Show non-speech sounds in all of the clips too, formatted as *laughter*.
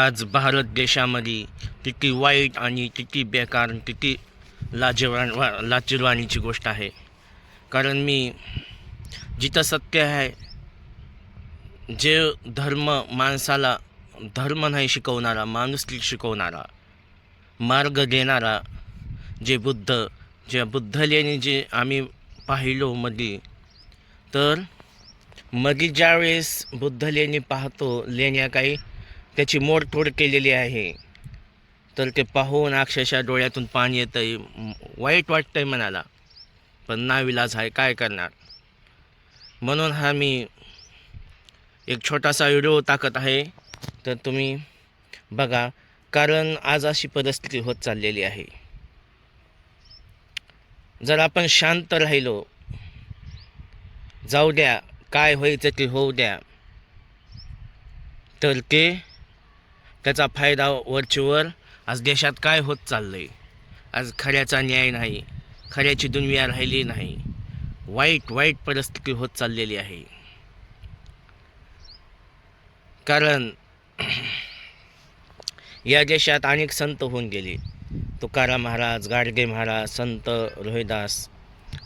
आज भारत देशामध्ये किती वाईट आणि किती बेकार किती लाजवान लाचिरवाणीची गोष्ट आहे. कारण मी जिथं सत्य आहे जे धर्म माणसाला धर्म नाही शिकवणारा माणुसकी शिकवणारा मार्ग देणारा जे बुद्ध जे बुद्ध लेणी जे आम्ही पाहिलो मध्ये तर मध्ये ज्यावेळेस बुद्ध लेणी पाहतो लेण्या काही त्याची मोडतोड केलेली आहे. तर ते पाहून अक्षरशः डोळ्यातून पाणी येतं आहे वाईट वाटतं आहे मनाला. पण नाविलाज आहे काय करणार? म्हणून हा मी एक छोटासा व्हिडिओ टाकत आहे. तर तुम्ही बघा कारण आज अशी परिस्थिती होत चाललेली आहे. जर आपण शांत राहिलो जाऊ द्या काय व्हायचं ते होऊ द्या. तर ते त्याचा फायदा वरचेवर आज देशात काय होत चाललं आहे आज खऱ्याचा न्याय नाही खऱ्याची दुनिया राहिली नाही. वाईट वाईट परिस्थिती होत चाललेली आहे. कारण *clears throat* या देशात अनेक संत होऊन गेले. तुकाराम महाराज गाडगे महाराज संत रोहिदास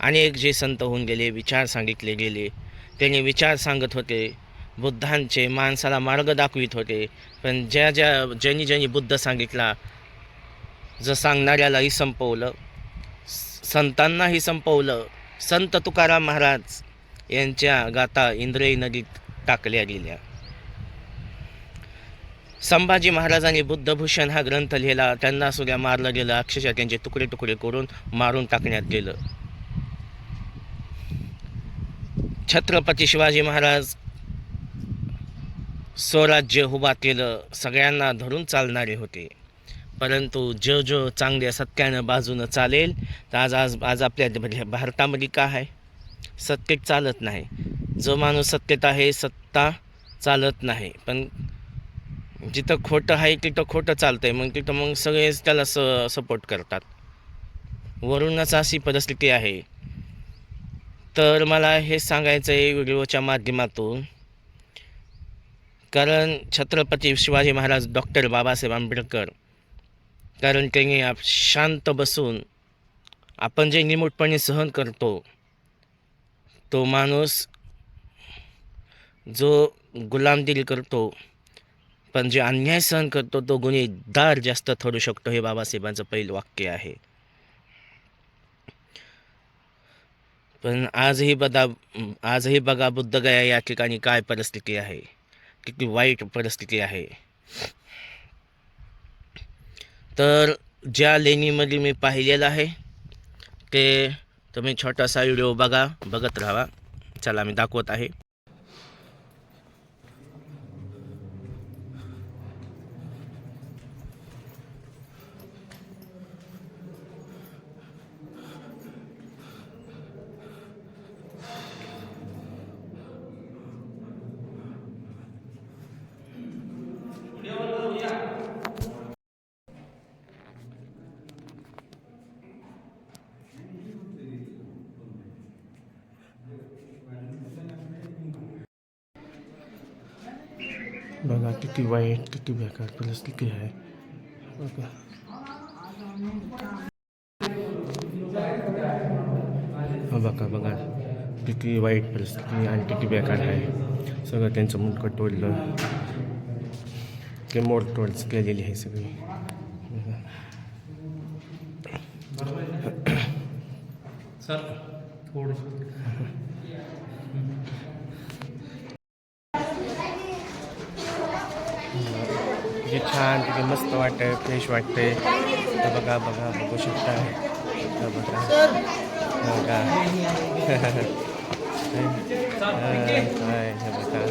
अनेक जे संत होऊन गेले विचार सांगितले गेले. त्यांनी विचार सांगत होते बुद्धांचे माणसाला मार्ग दाखवित होते. पण ज्या ज्या ज्यांनी ज्यांनी बुद्ध सांगितला जर सांगणाऱ्यालाही संपवलं संतांनाही संपवलं संत तुकाराम महाराज यांच्या गाथा इंद्रयी नदीत टाकल्या गेल्या. संभाजी महाराजांनी बुद्धभूषण हा ग्रंथ लिहिला त्यांना सुद्धा मारलं गेलं अक्षरशः त्यांचे तुकडे तुकडे करून मारून टाकण्यात गेलं. छत्रपती शिवाजी महाराज स्वराज्य हुबातील सगळ्यांना धरून चालणारे होते. परंतु जो जो चांगल्या सत्यानं बाजूनं चालेल तर आज आज आज आपल्या भारतामध्ये का आहे? सत्य चालत नाही. जो माणूस सत्यता आहे सत्ता चालत नाही. पण जिथं खोटं आहे तिथं खोटं चालतं आहे मग तिथं मग सगळेच त्याला स सपोर्ट करतात. वरूनच अशी परिस्थिती आहे. तर मला हे सांगायचं आहे व्हिडिओच्या माध्यमातून कारण छत्रपती शिवाजी महाराज डॉक्टर बाबासाहेब आंबेडकर कारण त्यांनी आप- शांत बसून आपण जे निमूटपणे सहन करतो तो माणूस जो गुलामगिरी करतो पण जे अन्याय सहन करतो तो गुन्हेगार जास्त ठरू शकतो हे बाबासाहेबांचं पहिलं वाक्य आहे पण आजही बदा आजही बघा बुद्धगया या ठिकाणी काय परिस्थिती आहे किती वाईट परिस्थिती आहे. तर ज्या लेणीमध्ये मी पाहिलेलं आहे ते तुम्ही छोटासा व्हिडिओ बघा बघत राहा. चला मी दाखवत आहे. बघा किती वाईट किती बेकार परिस्थिती आहे. बघा. बघा बघा. किती वाईट परिस्थिती आणि किती बेकार आहे. सगळं त्यांचं मुंडकं तोडलं. ते मोड तोड केलेली आहे सगळी. बघा. सर छान तिथे मस्त वाटतं फ्रेश वाटते तर बघा बघा बघू शकता. तर बघा. बघा. काय हे बघा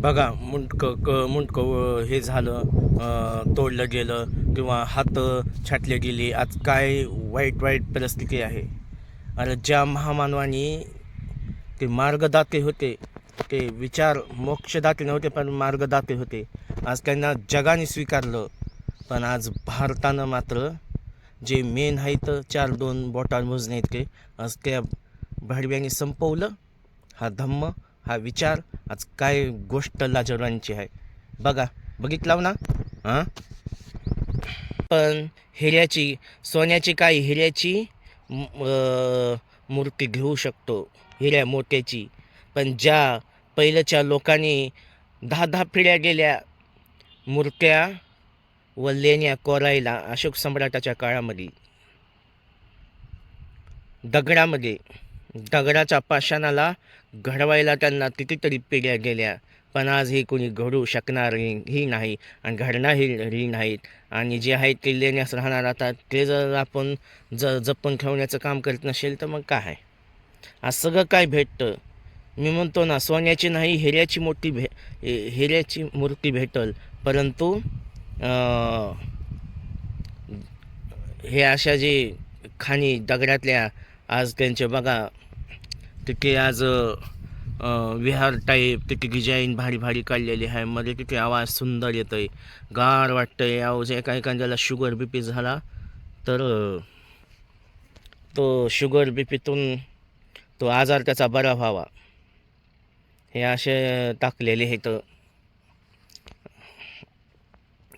बघा मुंडकं क मुंडकं हे झालं तोडलं गेलं किंवा हात छाटले गेले आज काय वाईट वाईट परिस्थिती आहे? अरे ज्या महामानवानी ते मार्गदाते होते ते विचार मोक्षदाते नव्हते पण मार्गदाते होते. आज त्यांना जगाने स्वीकारलं पण आज भारतानं मात्र जे मेन आहेत चार दोन बोटार मोजणे इतके आज त्या भाडव्याने संपवलं हा धम्म हा विचार. आज काय गोष्ट लाजवांची आहे. बघा बघितलाव ना? हां? पण हिऱ्याची सोन्याची काय हिऱ्याची अं, मूर्ती घेऊ शकतो हिऱ्या मोत्याची. पण ज्या पहिल्याच्या लोकांनी दहा दहा पिढ्या गेल्या मूर्त्या व लेण्या कोरायला अशोक सम्राटाच्या काळामध्ये दगडामध्ये दगडाच्या पाषाणाला घडवायला त्यांना कितीतरी पिढ्या गेल्या पण आज कोणी घडू शकणार ही नाही आणि घडणारही नाहीत. आणि जे आहेत ते लेण्यास राहणार आता ते जर आपण ज जपून ठेवण्याचं काम करत नसेल तर मग काय? आहे आज सगळं काय भेटतं? मी म्हणतो ना सोन्याची नाही हिऱ्याची मोठी भे हिऱ्याची मूर्ती भेटल. परंतु हे अशा जे खाणी दगडातल्या आज त्यांचे बघा तिथे आज विहार टाईप तिथे डिझाईन भारी भारी काढलेली आहे. मध्ये तिथे आवाज सुंदर येतो आहे गार वाटतं आहे आवाज एका एखाद्याला शुगर बी पी झाला तर तो शुगर बी पीतून तो आजार त्याचा बरा व्हावा. हे असे टाकलेले आहेत.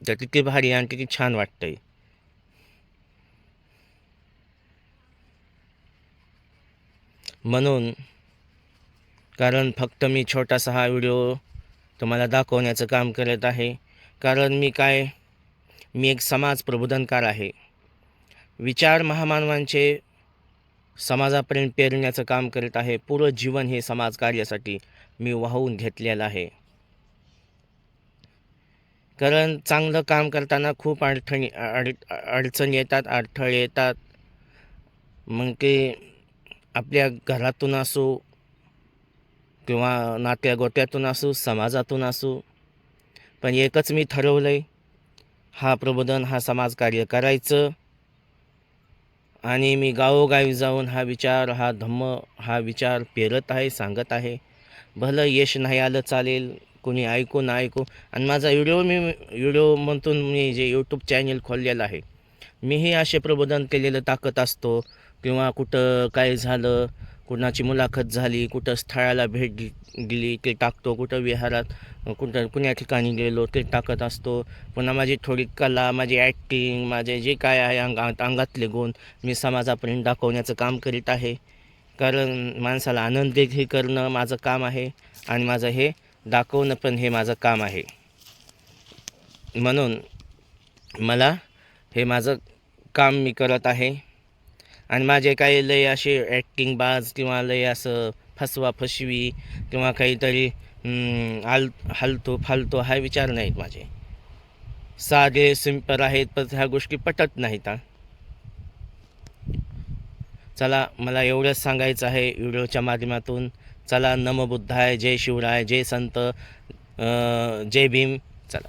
तर किती भारी आणि किती छान वाटतंय. म्हणून कारण फक्त मी छोटासा हा व्हिडिओ तुम्हाला दाखवण्याचं काम करत आहे कारण मी काय मी एक समाज प्रबोधनकार आहे. विचार महामानवांचे समाजापर्यंत पेरण्याचं काम करत आहे. पुरं जीवन हे समाज कार्यासाठी मी वाहून घेतलेलं आहे. कारण चांगलं काम करताना खूप अडचणी अड अडचणी येतात अडथळे येतात. मग ते आपल्या घरातून असो किंवा नात्या गोत्यातून असू समाजातून असू. पण एकच मी ठरवलं आहे हा प्रबोधन हा समाजकार्य करायचं. आणि मी गावोगावी जाऊन हा विचार हा धम्म हा विचार पेरत आहे सांगत आहे. भलं यश नाही आलं चालेल कोणी ऐकू ना ऐकू. आणि माझा व्हिडिओ मी व्हिडिओ म्हणतून मी जे यूट्यूब चॅनल खोललेलं आहे मीही असे प्रबोधन केलेलं टाकत असतो. किंवा कुठं काय झालं कुणाची मुलाखत झाली कुठं स्थळाला भेट दि- दिली ते टाकतो कुठं विहारात कुठं कुण्या ठिकाणी गेलो ते टाकत असतो. पुन्हा माझी थोडी कला माझी ॲक्टिंग माझे जे काय आहे अंगात अंगातले गुण मी समाजापर्यंत दाखवण्याचं काम करीत आहे. कारण माणसाला आनंद हे करणं माझं काम आहे आणि माझं हे दाखवणं पण हे माझं काम आहे. म्हणून मला हे माझं काम मी करत आहे. आणि माझे काही लय असे ॲक्टिंग बाज किंवा लय असं फसवा फसवी किंवा काहीतरी आल हाल हालतो फालतो हा विचार नाहीत माझे. साधे सिंपल आहेत पण ह्या गोष्टी पटत नाहीत चला मला एवढंच सांगायचं आहे व्हिडिओच्या माध्यमातून. चला नमबुद्धाय जय शिवराय जय संत जय भीम. चला.